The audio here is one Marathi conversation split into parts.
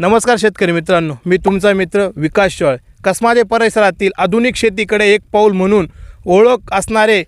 नमस्कार शेतकरी मित्रांनो मी तुमचा मित्र विकास शॉळ कसमादे परिसरातील आधुनिक शेतीकडे एक पाऊल म्हणून ओळख असणारे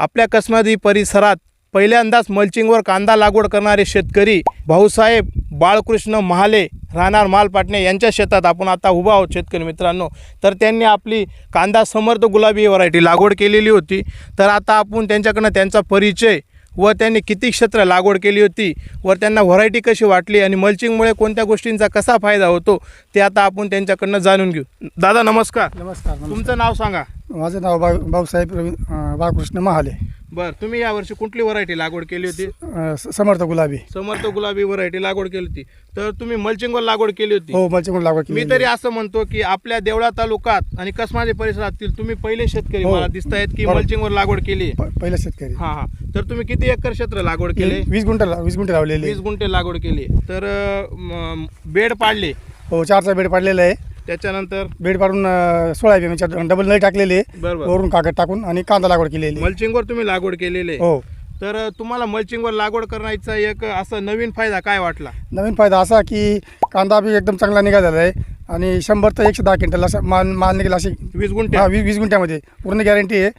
आपल्या कसमादी परिसरात पहिल्यांदाच मल्चिंगवर कांदा लागवड करणारे शेतकरी भाऊसाहेब बाळकृष्ण महाले राहणार मालपाटणे यांच्या शेतात आपण आता उभा आहोत शेतकरी मित्रांनो. तर त्यांनी आपली कांदा समर्थ गुलाबी व्हरायटी लागवड केलेली होती. तर आता आपण त्यांच्याकडनं त्यांचा परिचय व त्यांनी किती क्षेत्र लागवड केली होती व त्यांना व्हरायटी कशी वाटली आणि मल्चिंगमुळे कोणत्या गोष्टींचा कसा फायदा होतो ते आता आपण त्यांच्याकडनं जाणून घेऊ. दादा नमस्कार. नमस्कार तुमचं नाव सांगा. माझं नाव बा भाऊसाहेब रवी बाळकृष्ण महाले. बरं तुम्ही यावर्षी कुठली व्हरायटी लागवड केली होती? अं, स- समर्थ गुलाबी. समर्थ गुलाबी व्हरायटी लागवड केली होती. तर तुम्ही मल्चिंगवर लागवड केली होती. हो मलचिंगून लागवड मी केली तरी असं म्हणतो की आपल्या देवळा तालुक्यात आणि कसमाजे परिसरातील तुम्ही पहिले शेतकरी हो. मला दिसत आहेत की बरोबर. मल्चिंगवर लागवड केली. प- पहिला शेतकरी. हा हा. तर तुम्ही किती एकर क्षेत्र लागवड केले? वीस गुंठ ला- वीस गुंठे लावलेले. वीस गुंठे लागवड केली. तर अं, म, बेड पाडले. हो चारचा बेड पाडलेला आहे. त्याच्यानंतर बेड पाडून अं, सोळा बीमच्या डबल नळी टाकलेली आहे. बरोबर. वरून कागद टाकून आणि कांदा लागवड केलेली आहे. मल्चिंगवर तुम्ही लागवड केलेली आहे. हो. तर अं, तुम्हाला मल्चिंगवर लागवड करण्याचा एक असा नवीन फायदा काय वाटला? नवीन फायदा असा की कांदा बी एकदम चांगला निघालेला आहे आणि शंभर तर एकशे दहा क्विंटल असं माल माल निघेल अशी वीस गुंठे? हा वीस वीस गुंठ्यामध्ये. पूर्ण गॅरंटी आहे.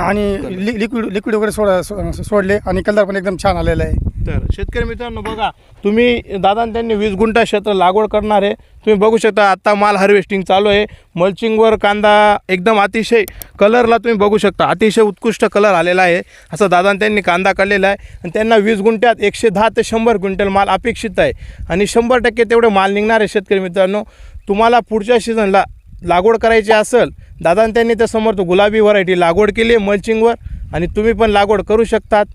आणि लिक्विड लिक्विड वगैरे सोड सो- सोडले आणि कलर पण एकदम छान आलेला आहे. तर शेतकरी मित्रांनो बघा तुम्ही दादा त्यांनी वीस गुंठा क्षेत्र लागवड करणार आहे. तुम्ही बघू शकता आत्ता माल हार्वेस्टिंग चालू आहे. मल्चिंगवर कांदा एकदम अतिशय कलरला तुम्ही बघू शकता अतिशय उत्कृष्ट कलर आलेला आहे. असं दादा त्यांनी कांदा काढलेला आहे. आणि त्यांना वीस गुंठ्यात एकशे दहा ते शंभर क्विंटल माल अपेक्षित आहे. आणि शंभर टक्के तेवढे माल निघणार आहे शेतकरी मित्रांनो. तुम्हाला पुढच्या सीझनला लागवड करायची असेल दादा त्यांनी त्यासमोर गुलाबी व्हरायटी लागवड केली आहे मल्चिंगवर आणि तुम्ही पण लागवड करू शकतात.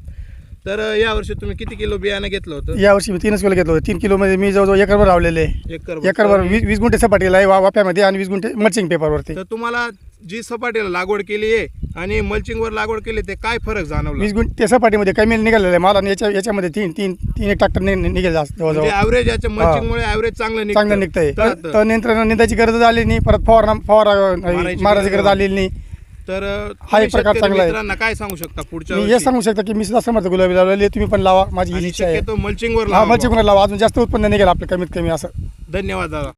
तर यावर्षी तुम्ही किती किलो बियाणं घेतलं होतं? यावर्षी मी तीनच किलो घेतलो होतं. तीन किलोमध्ये मी जवळजवळ एकरभर लावलेले आहे. एकर एकरभर वीस वीस गुंठे सपाटीला आहे वा- वाफ्यामध्ये आणि वीस गुंठे मल्चिंग पेपरवरती तर तुम्हाला जी सपाटीला लागवड केली आहे आणि मल्चिंगवर लागवड केली ते काय फरक जाणवला? वीस गुंठे त्या सपाटीमध्ये कमी निघालेलं आहे. माल आणि याच्या याच्यामध्ये तीन तीन तीन एक ट्रॅक्टर निघेल जास्त म्हणजे जवळजवळ. ॲव्हरेज याच्या मल्चिंगमुळे ॲव्हरेज चांगलं निघतं. चांगलं निघतंय. तर- तर तर नियंत्रण निंदाची गरज आली नाही. परत फवारा फवारा मारायची मारायची गरज गरज आलेली नाही. तर हा एक प्रकार चांगला आहे. मित्रांना काय सांगू शकता पुढच्या मी हे वर्षी? सांगू शकता की मी सुद्धा समर्थ गुलाबी लावलेली तुम्ही पण लावा माझी ही आणि इच्छा आहे शक्यतो मल्चिंगवर हा लावा. लावा अजून जास्त उत्पन्न निघेल आपलं कमीत कमी असं धन्यवाद दादा